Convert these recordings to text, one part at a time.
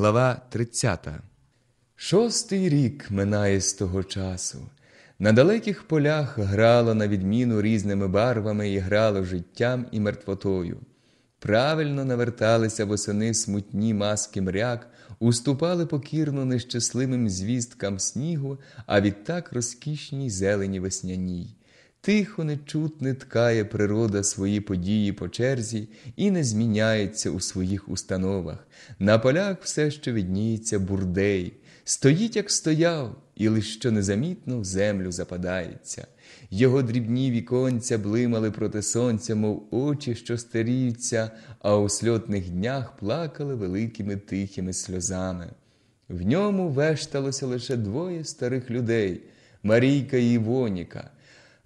Глава 30 Шостий рік минає з того часу. На далеких полях грало на відміну різними барвами і грало життям і мертвотою. Правильно наверталися восени смутні маски мряк, уступали покірно нещасливим звісткам снігу, а відтак розкішній зелені весняній. Тихо, нечутне ткає природа свої події по черзі і не зміняється у своїх установах. На полях все ще відніється бурдей, стоїть, як стояв, і лиш що незамітно в землю западається. Його дрібні віконця блимали проти сонця, мов очі, що старіються, а у сльотних днях плакали великими тихими сльозами. В ньому вешталося лише двоє старих людей Марійка і Івоніка.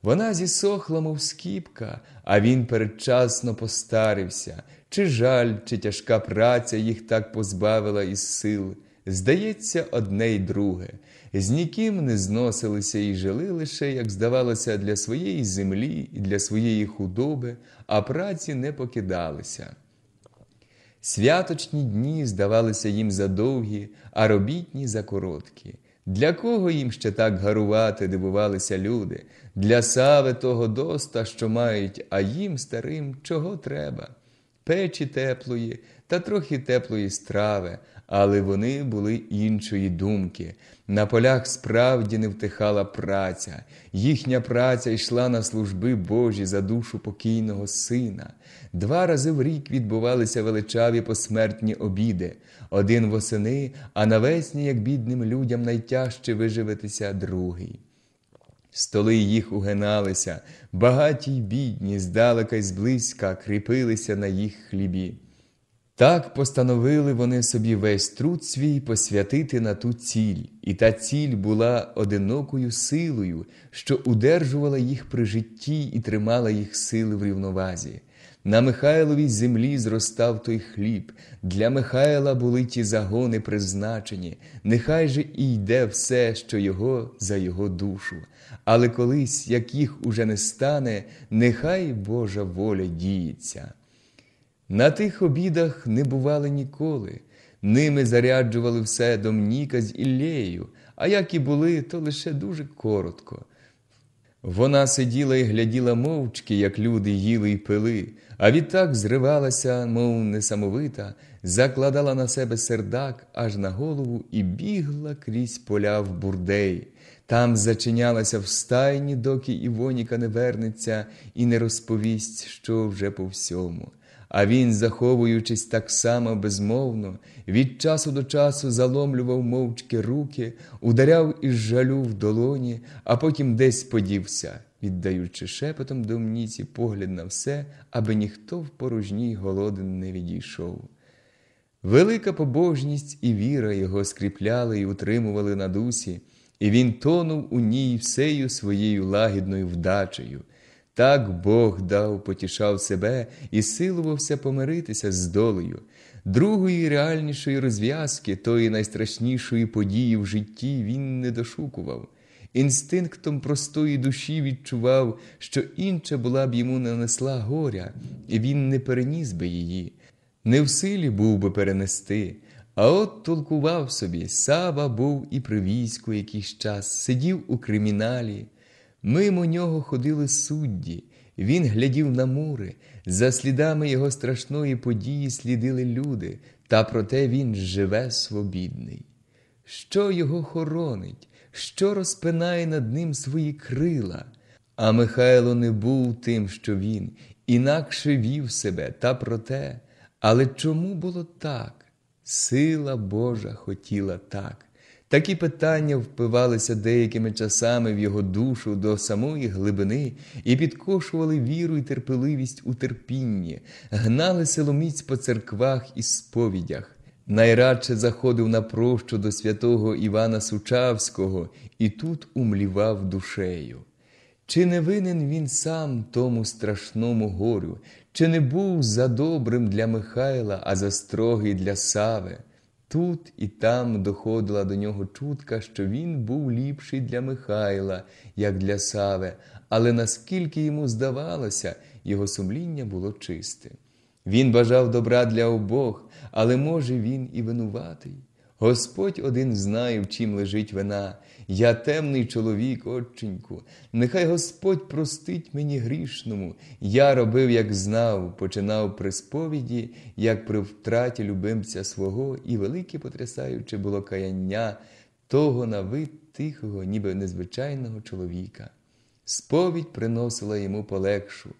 Вона зісохла, мов скіпка, а він передчасно постарився, чи жаль, чи тяжка праця їх так позбавила із сил. Здається, одне й друге. З ніким не зносилися і жили лише, як здавалося, для своєї землі і для своєї худоби, а праці не покидалися. Святочні дні здавалися їм задовгі, а робітні за короткі. Для кого їм ще так гарувати, дивувалися люди, для сави того доста, що мають, а їм старим чого треба? Печі теплої та трохи теплої страви, але вони були іншої думки. На полях справді не втихала праця, їхня праця йшла на служби Божі за душу покійного сина. Два рази в рік відбувалися величаві посмертні обіди, один восени, а навесні, як бідним людям, найтяжче виживитися другий. Столи їх угиналися, багаті й бідні, здалека й зблизька, кріпилися на їх хлібі. Так постановили вони собі весь труд свій посвятити на ту ціль, і та ціль була одинокою силою, що удержувала їх при житті і тримала їх сили в рівновазі. На Михайловій землі зростав той хліб, для Михайла були ті загони призначені, нехай же і йде все, що його за його душу. Але колись, як їх уже не стане, нехай Божа воля діється. На тих обідах не бували ніколи, ними заряджували все Домніка з Іллею, а як і були, то лише дуже коротко. Вона сиділа і гляділа мовчки, як люди їли й пили, а відтак зривалася, мов несамовита, закладала на себе сердак аж на голову і бігла крізь поля в бурдей. Там зачинялася в стайні, доки Івоніка не вернеться і не розповість, що вже по всьому. А він, заховуючись так само безмовно, від часу до часу заломлював мовчки руки, ударяв із жалю в долоні, а потім десь подівся, віддаючи шепотом домніці погляд на все, аби ніхто в порожній голоден не відійшов. Велика побожність і віра його скріпляли і утримували на дусі, і він тонув у ній всею своєю лагідною вдачею. Так Бог дав, потішав себе і силувався помиритися з долею, другої реальнішої розв'язки, тої найстрашнішої події в житті він не дошукував. Інстинктом простої душі відчував, що інша була б йому нанесла горя, і він не переніс би її, не в силі був би перенести. А от толкував собі, Сава був і при війську якийсь час, сидів у криміналі. Мимо нього ходили судді, він глядів на мури, за слідами його страшної події слідили люди, та проте він живе свобідний. Що його хоронить, що розпинає над ним свої крила? А Михайло не був тим, що він, інакше вів себе, та проте. Але чому було так? Сила Божа хотіла так. Такі питання впивалися деякими часами в його душу до самої глибини і підкошували віру і терпеливість у терпінні, гнали силоміць по церквах і сповідях. Найрадше заходив на прощу до святого Івана Сучавського і тут умлівав душею. Чи не винен він сам тому страшному горю, чи не був за добрим для Михайла, а за строгий для Сави? Тут і там доходила до нього чутка, що він був ліпший для Михайла, як для Сави, але наскільки йому здавалося, його сумління було чисте. Він бажав добра для обох, але може він і винуватий. Господь один знає, в чим лежить вина. Я темний чоловік, отченьку. Нехай Господь простить мені грішному. Я робив, як знав, починав при сповіді, як при втраті любимця свого, і велике потрясаюче було каяння того на вид тихого, ніби незвичайного чоловіка. Сповідь приносила йому полегшу.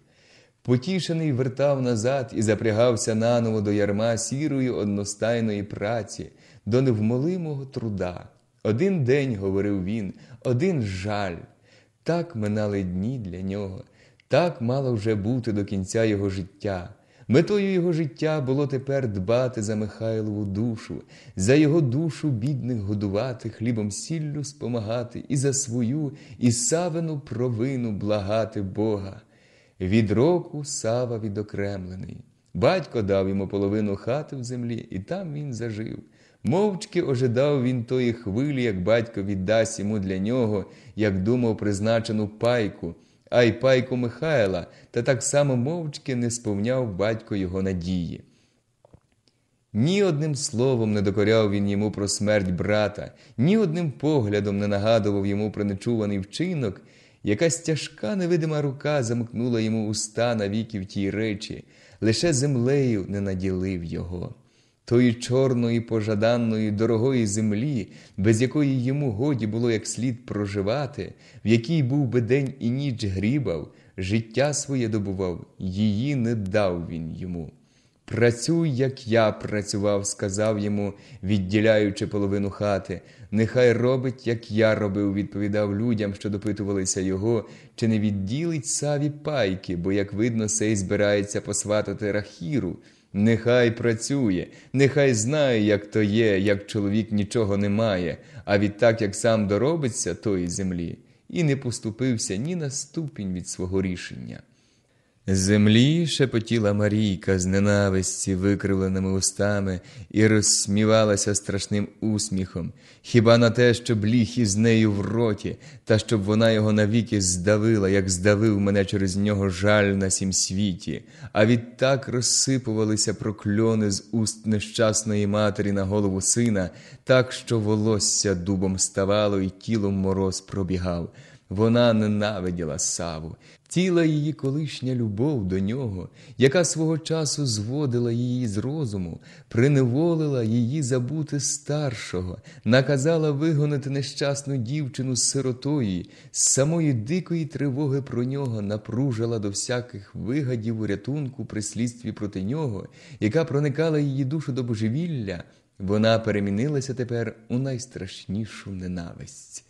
Потішений вертав назад і запрягався наново до ярма сірої одностайної праці, до невмолимого труда. Один день, говорив він, один жаль. Так минали дні для нього, так мало вже бути до кінця його життя. Метою його життя було тепер дбати за Михайлову душу, за його душу бідних годувати, хлібом сіллю спомагати, і за свою, і савину провину благати Бога. Від року Сава відокремлений. Батько дав йому половину хати в землі, і там він зажив. Мовчки ожидав він тої хвилі, як батько віддасть йому для нього, як думав, призначену пайку, а й пайку Михайла, та так само мовчки не сповняв батько його надії. Ні одним словом не докоряв він йому про смерть брата, ні одним поглядом не нагадував йому про нечуваний вчинок, якась тяжка невидима рука замкнула йому уста навіки в тій речі, лише землею не наділив його тої чорної, пожаданої, дорогої землі, без якої йому годі було як слід проживати, в якій був би день і ніч грібав, життя своє добував, її не дав він йому. Працюй, як я працював, сказав йому, відділяючи половину хати. Нехай робить, як я робив, відповідав людям, що допитувалися його, чи не відділить саві пайки, бо, як видно, сей збирається посватати рахіру. Нехай працює, нехай знає, як то є, як чоловік нічого не має, а відтак, як сам доробиться тої землі, і не поступився ні на ступінь від свого рішення. Землі шепотіла Марійка з ненависті викривленими устами і розсмівалася страшним усміхом, хіба на те, щоб ліг із нею в роті, та щоб вона його навіки здавила, як здавив мене через нього жаль на сім світі, а відтак розсипувалися прокльони з уст нещасної матері на голову сина, так що волосся дубом ставало і тілом мороз пробігав. Вона ненавиділа саву, тіла її колишня любов до нього, яка свого часу зводила її з розуму, приневолила її забути старшого, наказала вигонити нещасну дівчину з сиротої, з самої дикої тривоги про нього напружила до всяких вигадів рятунку при слідстві проти нього, яка проникала її душу до божевілля. Вона перемінилася тепер у найстрашнішу ненависть.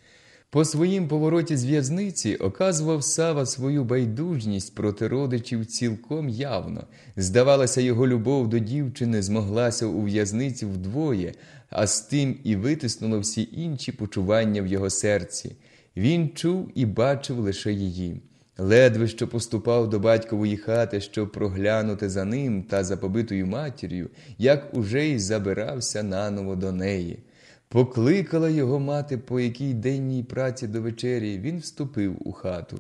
По своїм повороті з в'язниці оказував Сава свою байдужність проти родичів цілком явно. Здавалося, його любов до дівчини змоглася у в'язниці вдвоє, а з тим і витиснуло всі інші почування в його серці. Він чув і бачив лише її. Ледве що поступав до батькової хати, щоб проглянути за ним та за побитою матір'ю, як уже й забирався наново до неї. Покликала його мати по якій денній праці до вечері, він вступив у хату.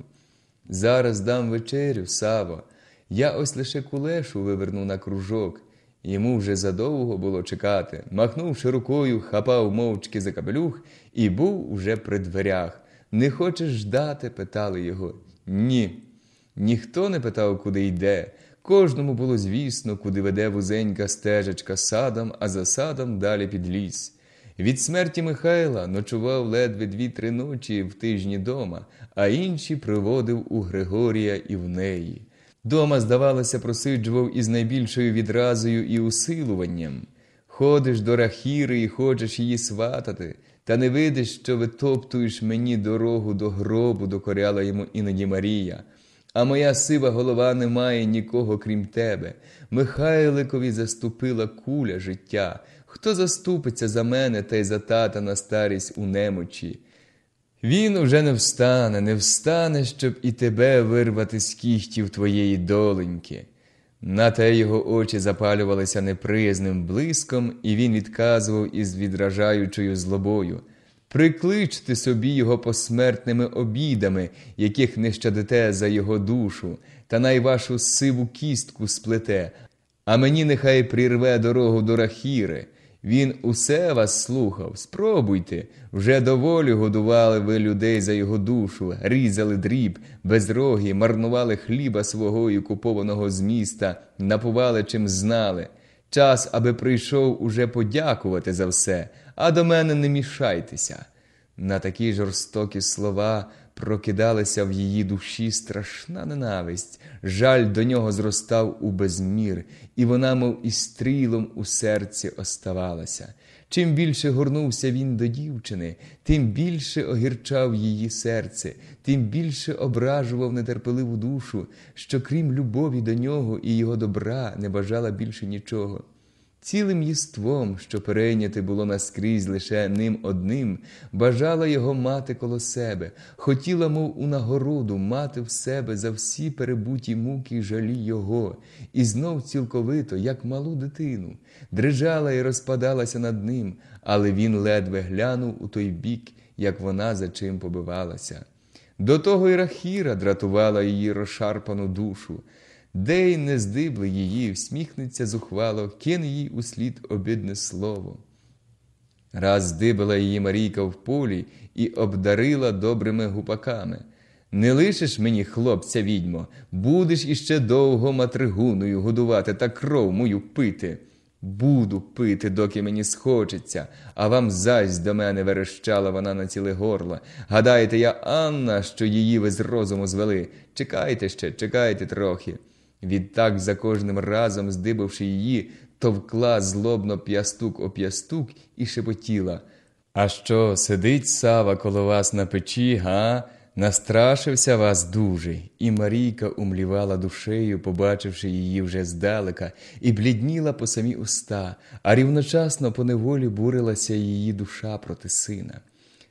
Зараз дам вечерю, Сава. Я ось лише кулешу виверну на кружок. Йому вже задовго було чекати. Махнувши рукою, хапав мовчки за капелюх і був уже при дверях. Не хочеш ждати? питали його. Ні. Ніхто не питав, куди йде. Кожному було звісно, куди веде вузенька стежечка садом, а за садом далі під ліс. Від смерті Михайла ночував ледве дві-три ночі в тижні дома, а інші приводив у Григорія і в неї. Дома, здавалося, просиджував із найбільшою відразою і усилуванням. Ходиш до рахіри і хочеш її сватати, та не видиш, що витоптуєш мені дорогу до гробу, докоряла йому іноді Марія. А моя сива голова не має нікого, крім тебе. Михайликові заступила куля життя. Хто заступиться за мене та й за тата на старість у немочі? Він уже не встане, не встане, щоб і тебе вирвати з кіхтів твоєї доленьки. На те його очі запалювалися неприязним блиском, і він відказував із відражаючою злобою. Прикличте собі його посмертними обідами, яких не щадите за його душу, та най вашу сиву кістку сплете, а мені нехай прірве дорогу до Рахіри. Він усе вас слухав. Спробуйте. Вже доволі годували ви людей за його душу, різали дріб, безрогі, марнували хліба свого і купованого з міста, напували чим знали. Час, аби прийшов уже подякувати за все, а до мене не мішайтеся. На такі жорстокі слова прокидалася в її душі страшна ненависть, жаль до нього зростав у безмір, і вона, мов і стрілом у серці оставалася. Чим більше горнувся він до дівчини, тим більше огірчав її серце, тим більше ображував нетерпеливу душу, що крім любові до нього і його добра не бажала більше нічого. Цілим єством, що перейняте було наскрізь лише ним одним, бажала його мати коло себе, хотіла, мов у нагороду, мати в себе за всі перебуті муки й жалі його, і знов цілковито, як малу дитину, дрижала і розпадалася над ним, але він ледве глянув у той бік, як вона за чим побивалася. До того й Рахіра дратувала її розшарпану душу. Дей не здибли її, всміхнеться зухвало, кине їй услід обідне слово. Раз здибила її Марійка в полі і обдарила добрими гупаками. Не лишиш мені, хлопця, відьмо, будеш іще довго матригуною годувати та кров мою пити. Буду пити, доки мені схочеться, а вам зась до мене верещала вона на ціле горло. Гадаєте, я Анна, що її ви з розуму звели. Чекайте ще, чекайте трохи. Відтак, за кожним разом, здибавши її, товкла злобно п'ястук о п'ястук і шепотіла. А що, сидить сава коло вас на печі, га? Настрашився вас дуже, і Марійка умлівала душею, побачивши її вже здалека, і блідніла по самі уста, а рівночасно по неволі бурилася її душа проти сина.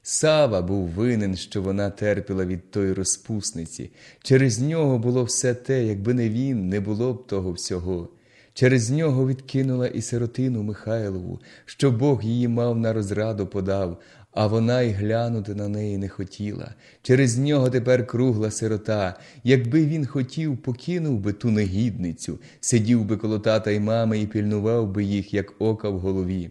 Сава був винен, що вона терпіла від тої розпусниці. Через нього було все те, якби не він, не було б того всього. Через нього відкинула і сиротину Михайлову, що Бог її мав на розраду подав, а вона й глянути на неї не хотіла. Через нього тепер кругла сирота. Якби він хотів, покинув би ту негідницю, сидів би коло тата й мами і пільнував би їх, як ока в голові.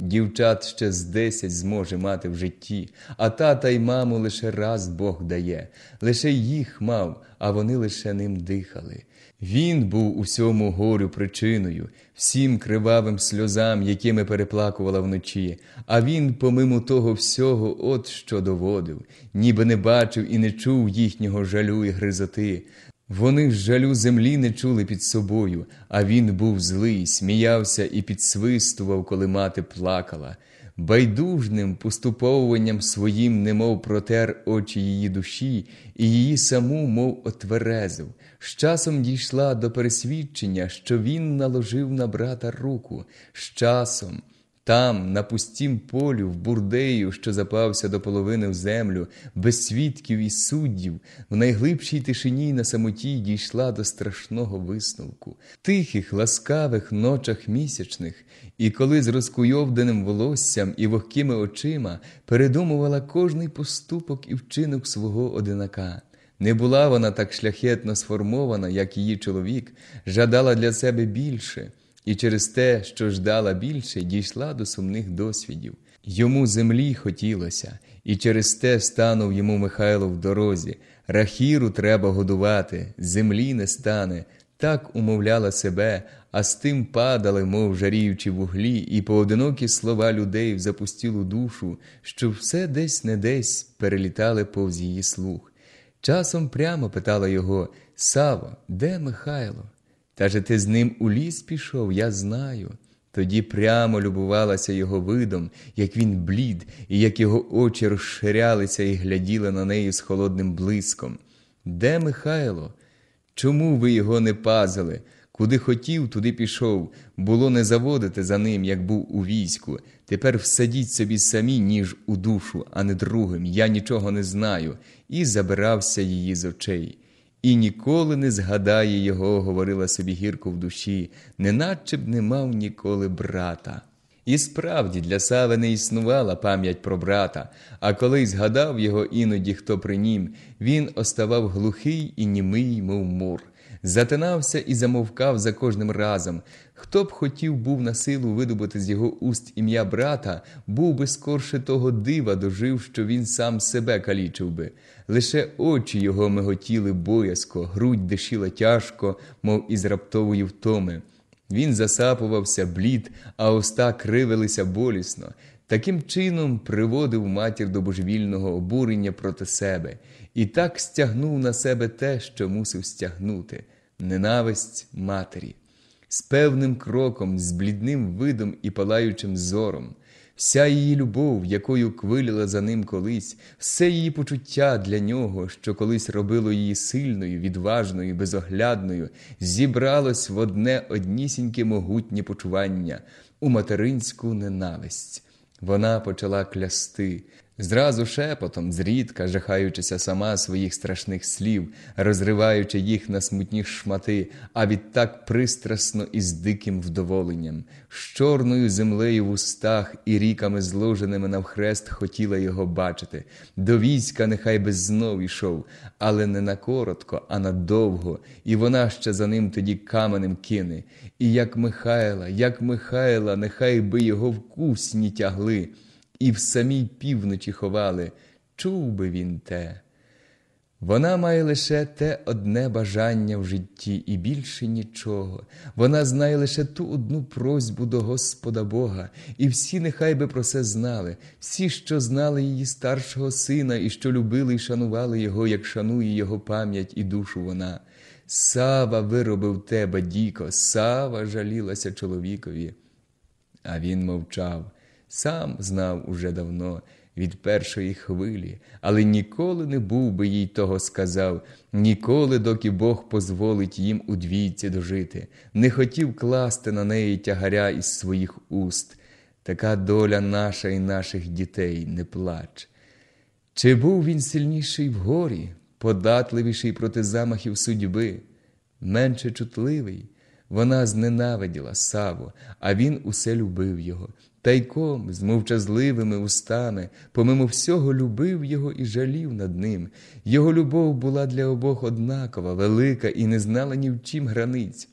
Дівчат ще з десять зможе мати в житті, а тата й маму лише раз Бог дає, лише їх мав, а вони лише ним дихали. Він був усьому горю причиною, всім кривавим сльозам, якими переплакувала вночі, а він, помимо того всього, от що доводив, ніби не бачив і не чув їхнього жалю і гризоти. Вони ж жалю землі не чули під собою, а він був злий, сміявся і підсвистував, коли мати плакала. Байдужним поступовуванням своїм, немов протер очі її душі, і її саму, мов отверезив. З часом дійшла до пересвідчення, що він наложив на брата руку. З часом. Там, на пустім полю, в бурдею, що запався до половини в землю, без свідків і суддів, в найглибшій тишині на самоті дійшла до страшного висновку, тихих, ласкавих ночах місячних, і коли з розкуйовденим волоссям і вогкими очима передумувала кожний поступок і вчинок свого одинака. Не була вона так шляхетно сформована, як її чоловік, жадала для себе більше і через те, що ждала більше, дійшла до сумних досвідів. Йому землі хотілося, і через те станув йому Михайло в дорозі. Рахіру треба годувати, землі не стане. Так умовляла себе, а з тим падали, мов жаріючі вуглі, і поодинокі слова людей в запустілу душу, що все десь не десь перелітали повз її слух. Часом прямо питала його Саво, де Михайло? Каже, ти з ним у ліс пішов, я знаю. Тоді прямо любувалася його видом, як він блід, і як його очі розширялися і гляділи на неї з холодним блиском. Де Михайло? Чому ви його не пазили? Куди хотів, туди пішов. Було не заводити за ним, як був у війську. Тепер всадіть собі самі, ніж у душу, а не другим. Я нічого не знаю, і забирався її з очей. І ніколи не згадає його, говорила собі гірко в душі, неначе б не мав ніколи брата. І справді для Сави не існувала пам'ять про брата, а коли згадав його іноді хто при нім, він оставав глухий і німий, мов мур. затинався і замовкав за кожним разом. Хто б хотів був на силу видобути з його уст ім'я брата, був би скорше того дива дожив, що він сам себе калічив би. Лише очі його миготіли боязко, грудь дишіла тяжко, мов із раптової втоми. Він засапувався блід, а уста кривилися болісно. Таким чином приводив матір до божевільного обурення проти себе і так стягнув на себе те, що мусив стягнути ненависть матері. З певним кроком, з блідним видом і палаючим зором, вся її любов, якою квиліла за ним колись, все її почуття для нього, що колись робило її сильною, відважною, безоглядною, зібралось в одне однісіньке могутнє почування у материнську ненависть. Вона почала клясти, зразу шепотом, зрідка, жахаючися сама своїх страшних слів, розриваючи їх на смутні шмати, а відтак пристрасно і з диким вдоволенням, з чорною землею в устах і ріками зложеними навхрест хотіла його бачити. До війська нехай би знов ішов, але не на коротко, а на довго, і вона ще за ним тоді каменем кине. І як Михайла, як Михайла, нехай би його вкусні тягли і в самій півночі ховали, чув би він те. Вона має лише те одне бажання в житті і більше нічого. Вона знає лише ту одну просьбу до Господа Бога, і всі нехай би про це знали, всі, що знали її старшого сина, і що любили і шанували його, як шанує його пам'ять і душу вона. Сава виробив тебе, діко, сава жалілася чоловікові. А він мовчав сам знав уже давно від першої хвилі, але ніколи не був би їй того сказав, ніколи, доки Бог позволить їм у двійці дожити, не хотів класти на неї тягаря із своїх уст. Така доля наша і наших дітей не плач. Чи був він сильніший в горі, податливіший проти замахів судьби, менше чутливий? Вона зненавиділа Саву, а він усе любив його. Тайком, з мовчазливими устами, помимо всього любив його і жалів над ним. Його любов була для обох однакова, велика і не знала ні в чим границь.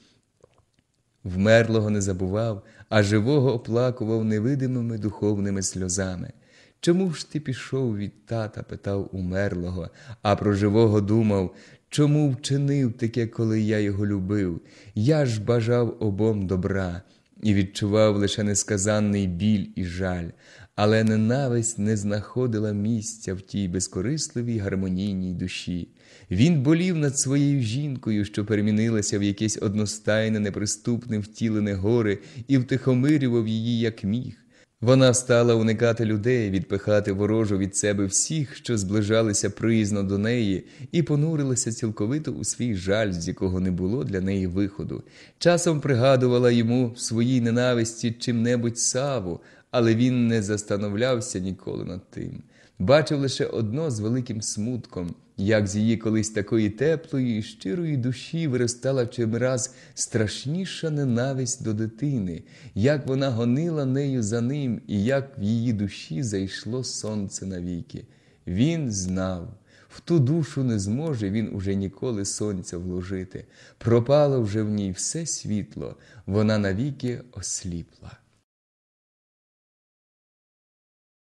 Вмерлого не забував, а живого оплакував невидимими духовними сльозами. Чому ж ти пішов від тата? питав умерлого, а про живого думав, чому вчинив таке, коли я його любив? Я ж бажав обом добра і відчував лише несказанний біль і жаль, але ненависть не знаходила місця в тій безкорисливій гармонійній душі. Він болів над своєю жінкою, що перемінилася в якесь одностайне, неприступне втілене горе, і втихомирював її, як міг. Вона стала уникати людей, відпихати ворожу від себе всіх, що зближалися приязно до неї, і понурилася цілковито у свій жаль, з якого не було для неї виходу. Часом пригадувала йому в своїй ненависті чим-небудь саву, але він не застановлявся ніколи над тим. Бачив лише одно з великим смутком як з її колись такої теплої і щирої душі виростала чимраз страшніша ненависть до дитини, як вона гонила нею за ним, і як в її душі зайшло сонце навіки. Він знав. В ту душу не зможе він уже ніколи сонця вложити. Пропало вже в ній все світло, вона навіки осліпла.